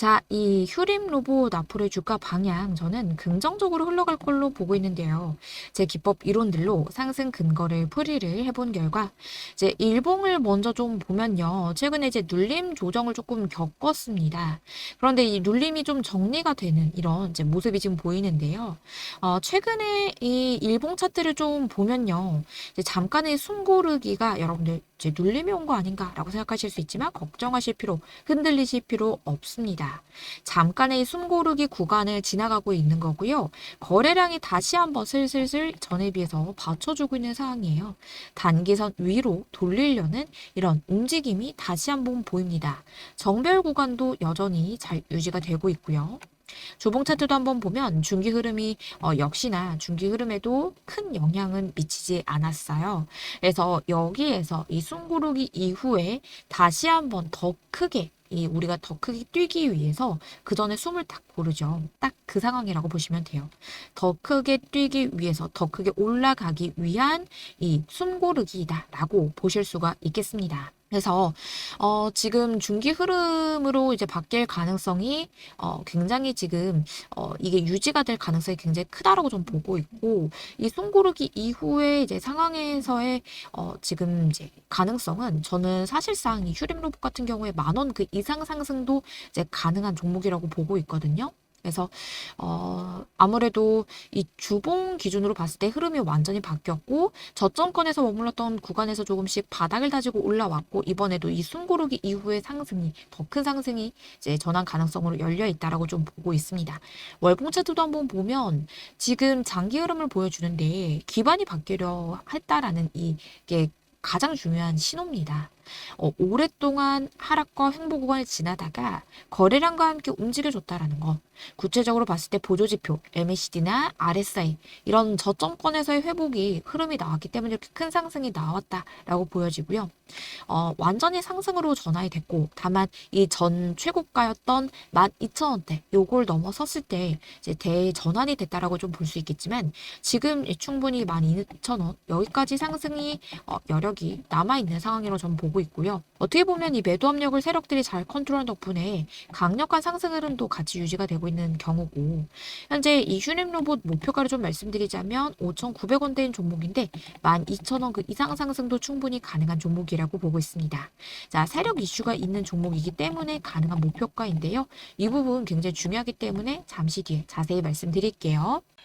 자, 이 휴림 로봇 앞으로의 주가 방향 저는 긍정적으로 흘러갈 걸로 보고 있는데요. 제 기법 이론들로 상승 근거를 풀이를 해본 결과 이제 일봉을 먼저 좀 보면요. 최근에 이제 눌림 조정을 조금 겪었습니다. 그런데 이 눌림이 좀 정리가 되는 이런 이제 모습이 지금 보이는데요. 어, 최근에 이 일봉 차트를 좀 보면요. 이제 잠깐의 숨고르기가 여러분들 이제 눌림이 온 거 아닌가라고 생각하실 수 있지만 걱정하실 필요, 흔들리실 필요 없습니다. 잠깐의 숨고르기 구간을 지나가고 있는 거고요. 거래량이 다시 한번 슬슬슬 전에 비해서 받쳐주고 있는 상황이에요. 단기선 위로 돌리려는 이런 움직임이 다시 한번 보입니다. 정별 구간도 여전히 잘 유지가 되고 있고요. 주봉 차트도 한번 보면 중기 흐름이 어, 역시나 중기 흐름에도 큰 영향은 미치지 않았어요. 그래서 여기에서 이 숨고르기 이후에 다시 한번 더 크게 이 우리가 더 크게 뛰기 위해서 그 전에 숨을 딱 고르죠. 딱 그 상황이라고 보시면 돼요. 더 크게 뛰기 위해서 더 크게 올라가기 위한 이 숨 고르기다라고 보실 수가 있겠습니다. 그래서 어, 지금 중기 흐름으로 이제 바뀔 가능성이 어, 굉장히 지금 어, 이게 유지가 될 가능성이 굉장히 크다라고 좀 보고 있고 이 숨고르기 이후에 이제 상황에서의 어, 지금 이제 가능성은 저는 사실상 이 휴림 로봇 같은 경우에 만 원 그 이상 상승도 이제 가능한 종목이라고 보고 있거든요. 그래서 어 아무래도 이 주봉 기준으로 봤을 때 흐름이 완전히 바뀌었고 저점권에서 머물렀던 구간에서 조금씩 바닥을 다지고 올라왔고 이번에도 이 숨고르기 이후의 상승이 더 큰 상승이 이제 전환 가능성으로 열려 있다라고 좀 보고 있습니다. 월봉 차트도 한번 보면 지금 장기 흐름을 보여주는데 기반이 바뀌려 했다라는 이게 가장 중요한 신호입니다. 어, 오랫동안 하락과 횡보 구간을 지나다가 거래량과 함께 움직여줬다라는 거. 구체적으로 봤을 때 보조지표, MACD나 RSI 이런 저점권에서의 회복이 흐름이 나왔기 때문에 이렇게 큰 상승이 나왔다라고 보여지고요. 어, 완전히 상승으로 전환이 됐고 다만 이 전 최고가였던 12,000원대 요걸 넘어섰을 때 이제 대전환이 됐다라고 좀 볼 수 있겠지만 지금 충분히 12,000원 여기까지 상승이 어, 여력이 남아있는 상황이라고 좀 보고 있고요. 어떻게 보면 이 매도 압력을 세력들이 잘 컨트롤한 덕분에 강력한 상승 흐름도 같이 유지가 되고 있는 경우고 현재 이 휴림 로봇 목표가를 좀 말씀드리자면 5,900원대인 종목인데 12,000원 그 이상 상승도 충분히 가능한 종목이라고 보고 있습니다. 자, 세력 이슈가 있는 종목이기 때문에 가능한 목표가인데요. 이 부분 굉장히 중요하기 때문에 잠시 뒤에 자세히 말씀드릴게요.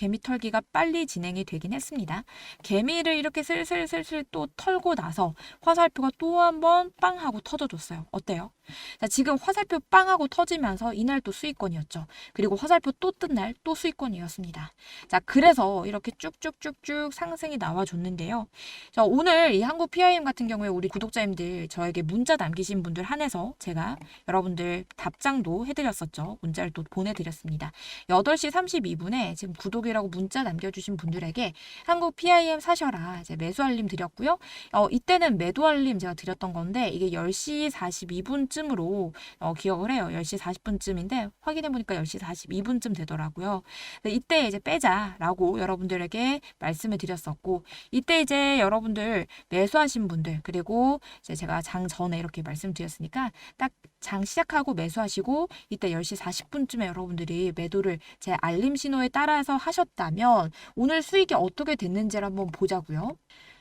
개미 털기가 빨리 진행이 되긴 했습니다. 개미를 이렇게 슬슬슬슬 또 털고 나서 화살표가 또 한 번 빵 하고 터져줬어요. 어때요? 자, 지금 화살표 빵 하고 터지면서 이날 또 수익권이었죠. 그리고 화살표 또 뜬 날 또 수익권이었습니다. 자, 그래서 이렇게 쭉쭉쭉쭉 상승이 나와줬는데요. 자, 오늘 이 한국 PIM 같은 경우에 우리 구독자님들 저에게 문자 남기신 분들 한해서 제가 여러분들 답장도 해드렸었죠. 문자를 또 보내드렸습니다. 8시 32분에 지금 구독 이라고 문자 남겨주신 분들에게 한국 PIM 사셔라 이제 매수 알림 드렸고요. 어, 이때는 매도 알림 제가 드렸던 건데 이게 10시 42분쯤으로 어, 기억을 해요. 10시 40분쯤인데 확인해 보니까 10시 42분쯤 되더라고요. 이때 이제 빼자라고 여러분들에게 말씀을 드렸었고 이때 이제 여러분들 매수하신 분들 그리고 이제 제가 장 전에 이렇게 말씀드렸으니까 딱장 시작하고 매수하시고 이때 10시 40분쯤에 여러분들이 매도를 제 알림 신호에 따라서 하셨다면 오늘 수익이 어떻게 됐는지를 한번 보자고요.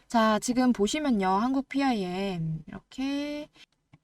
자, 지금 보시면요. 한국 PIM 이렇게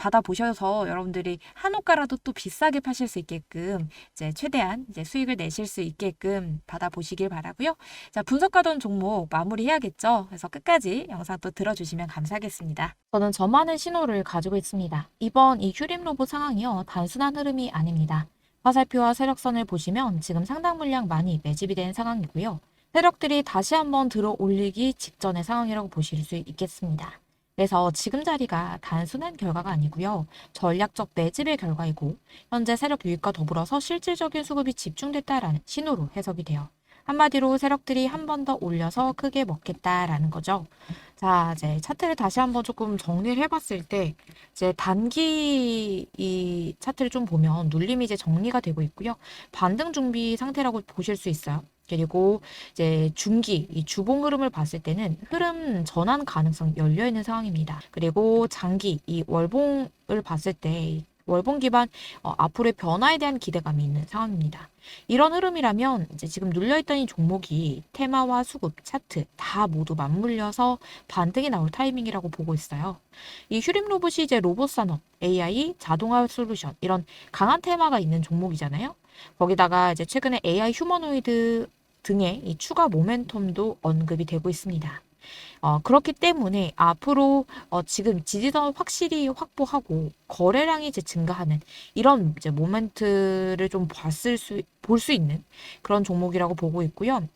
받아보셔서 여러분들이 한옥가라도 또 비싸게 파실 수 있게끔 이제 최대한 이제 수익을 내실 수 있게끔 받아보시길 바라고요. 자, 분석하던 종목 마무리해야겠죠. 그래서 끝까지 영상 또 들어주시면 감사하겠습니다. 저는 저만의 신호를 가지고 있습니다. 이번 이 휴림 로봇 상황이요. 단순한 흐름이 아닙니다. 화살표와 세력선을 보시면 지금 상당 물량 많이 매집이 된 상황이고요. 세력들이 다시 한번 들어 올리기 직전의 상황이라고 보실 수 있겠습니다. 그래서 지금 자리가 단순한 결과가 아니고요. 전략적 매집의 결과이고 현재 세력 유입과 더불어서 실질적인 수급이 집중됐다라는 신호로 해석이 돼요. 한마디로 세력들이 한 번 더 올려서 크게 먹겠다라는 거죠. 자, 이제 차트를 다시 한번 조금 정리를 해봤을 때 이제 단기 이 차트를 좀 보면 눌림이 이제 정리가 되고 있고요. 반등 준비 상태라고 보실 수 있어요. 그리고 이제 중기 이 주봉 흐름을 봤을 때는 흐름 전환 가능성 열려 있는 상황입니다. 그리고 장기 이 월봉을 봤을 때 월봉 기반 어, 앞으로의 변화에 대한 기대감이 있는 상황입니다. 이런 흐름이라면 이제 지금 눌려있던 이 종목이 테마와 수급, 차트 다 모두 맞물려서 반등이 나올 타이밍이라고 보고 있어요. 이 휴림 로봇이 이제 로봇 산업, AI, 자동화 솔루션 이런 강한 테마가 있는 종목이잖아요. 거기다가 이제 최근에 AI 휴머노이드 등의 이 추가 모멘텀도 언급이 되고 있습니다. 어, 그렇기 때문에 앞으로 어, 지금 지지선을 확실히 확보하고 거래량이 이제 증가하는 이런 이제 모멘트를 좀 봤을 수, 볼 수 있는 그런 종목이라고 보고 있고요.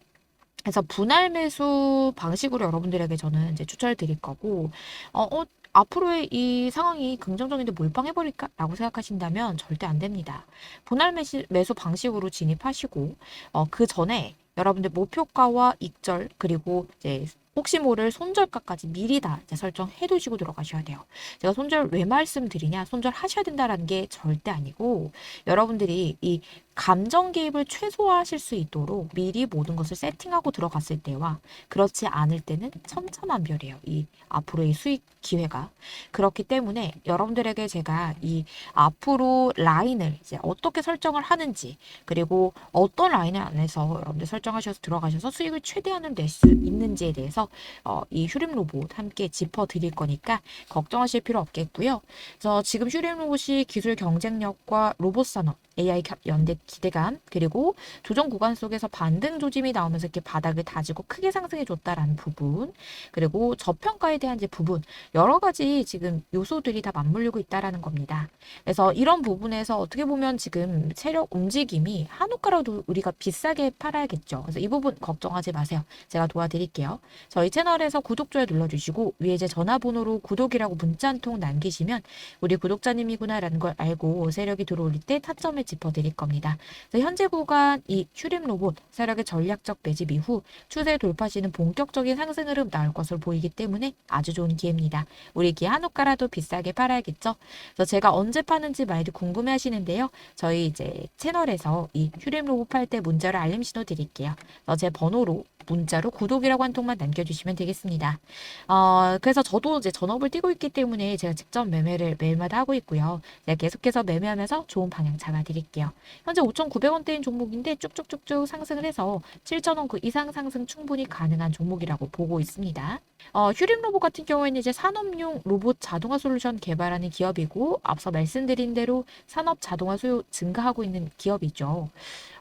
그래서 분할 매수 방식으로 여러분들에게 저는 이제 추천을 드릴 거고, 어, 어, 앞으로의 이 상황이 긍정적인데 몰빵해버릴까 라고 생각하신다면 절대 안 됩니다. 분할 매수 방식으로 진입하시고, 어, 그 전에 여러분들 목표가와 익절, 그리고 이제 혹시 모를 손절가까지 미리 다 설정해 두시고 들어가셔야 돼요. 제가 손절 왜 말씀드리냐? 손절 하셔야 된다라는 게 절대 아니고 여러분들이 이 감정 개입을 최소화하실 수 있도록 미리 모든 것을 세팅하고 들어갔을 때와 그렇지 않을 때는 천차만별이에요. 이 앞으로의 수익 기회가 그렇기 때문에 여러분들에게 제가 이 앞으로 라인을 이제 어떻게 설정을 하는지 그리고 어떤 라인 안에서 여러분들 설정하셔서 들어가셔서 수익을 최대한을 낼수 있는지에 대해서 어, 이 휴림 로봇 함께 짚어 드릴 거니까 걱정하실 필요 없겠고요. 그래서 지금 휴림 로봇이 기술 경쟁력과 로봇 산업 AI 연대 기대감 그리고 조정 구간 속에서 반등 조짐이 나오면서 이렇게 바닥을 다지고 크게 상승해 줬다라는 부분 그리고 저평가에 대한 이제 부분 여러 가지 지금 요소들이 다 맞물리고 있다라는 겁니다. 그래서 이런 부분에서 어떻게 보면 지금 세력 움직임이 한우가라도 우리가 비싸게 팔아야겠죠. 그래서 이 부분 걱정하지 마세요. 제가 도와드릴게요. 저희 채널에서 구독, 좋아요 눌러주시고 위에 제 전화번호로 구독이라고 문자 한 통 남기시면 우리 구독자님이구나라는 걸 알고 세력이 들어올릴 때 타점 을 짚어드릴 겁니다. 현재 구간 이 슈림 로봇 세력의 전략적 매집 이후 추세 돌파 시는 본격적인 상승 흐름 나올 것으로 보이기 때문에 아주 좋은 기회입니다. 우리 기 한우가라도 비싸게 팔아야겠죠. 그래서 제가 언제 파는지 많이들 궁금해 하시는데요. 저희 이제 채널에서 이 슈림 로봇 팔 때 문자로 알림 신호 드릴게요. 제 번호로 문자로 구독이라고 한 통만 남겨주시면 되겠습니다. 어, 그래서 저도 이제 전업을 뛰고 있기 때문에 제가 직접 매매를 매일마다 하고 있고요. 제가 계속해서 매매하면서 좋은 방향 잡아드릴게요. 현재 5,900원대인 종목인데 쭉쭉쭉쭉 상승을 해서 7,000원 그 이상 상승 충분히 가능한 종목이라고 보고 있습니다. 어, 휴림 로봇 같은 경우에는 이제 산업용 로봇 자동화 솔루션 개발하는 기업이고 앞서 말씀드린 대로 산업 자동화 수요 증가하고 있는 기업이죠.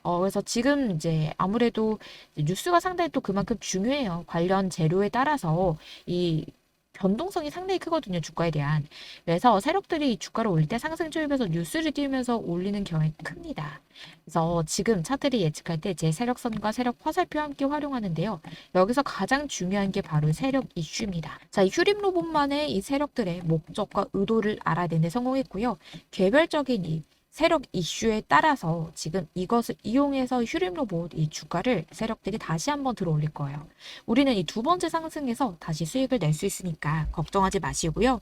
어, 그래서 지금 이제 아무래도 뉴스가 상당히 또 그만큼 중요해요. 관련 재료에 따라서 이 변동성이 상당히 크거든요, 주가에 대한. 그래서 세력들이 이 주가를 올릴 때 상승 조입해서 뉴스를 띄우면서 올리는 경향이 큽니다. 그래서 지금 차트를 예측할 때 제 세력선과 세력 화살표 함께 활용하는데요. 여기서 가장 중요한 게 바로 세력 이슈입니다. 자, 이 휴림 로봇만의 이 세력들의 목적과 의도를 알아내는 데 성공했고요. 개별적인 이 세력 이슈에 따라서 지금 이것을 이용해서 휴림 로봇 이 주가를 세력들이 다시 한번 들어올릴 거예요. 우리는 이 두 번째 상승에서 다시 수익을 낼 수 있으니까 걱정하지 마시고요.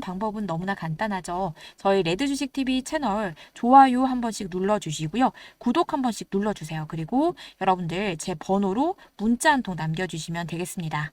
방법은 너무나 간단하죠. 저희 레드 주식 TV 채널 좋아요 한 번씩 눌러 주시고요. 구독 한 번씩 눌러 주세요. 그리고 여러분들 제 번호로 문자 한 통 남겨 주시면 되겠습니다.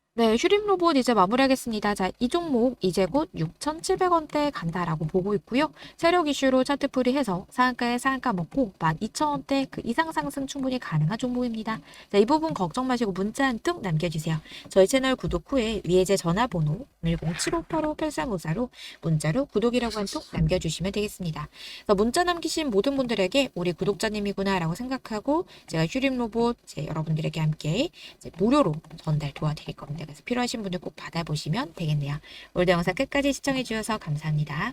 네, 휴림 로봇 이제 마무리하겠습니다. 자, 이 종목 이제 곧 6,700원대 간다라고 보고 있고요. 세력 이슈로 차트 풀이해서 상한가에 상한가 먹고 12,000원대 그 이상 상승 충분히 가능한 종목입니다. 자, 이 부분 걱정 마시고 문자 한 통 남겨주세요. 저희 채널 구독 후에 위에 제 전화번호 1075858354로 문자로 구독이라고 한 통 남겨주시면 되겠습니다. 문자 남기신 모든 분들에게 우리 구독자님이구나라고 생각하고 제가 휴림 로봇 제 여러분들에게 함께 무료로 전달 도와드릴 겁 그래서 필요하신 분들 꼭 받아보시면 되겠네요. 오늘도 영상 끝까지 시청해주셔서 감사합니다.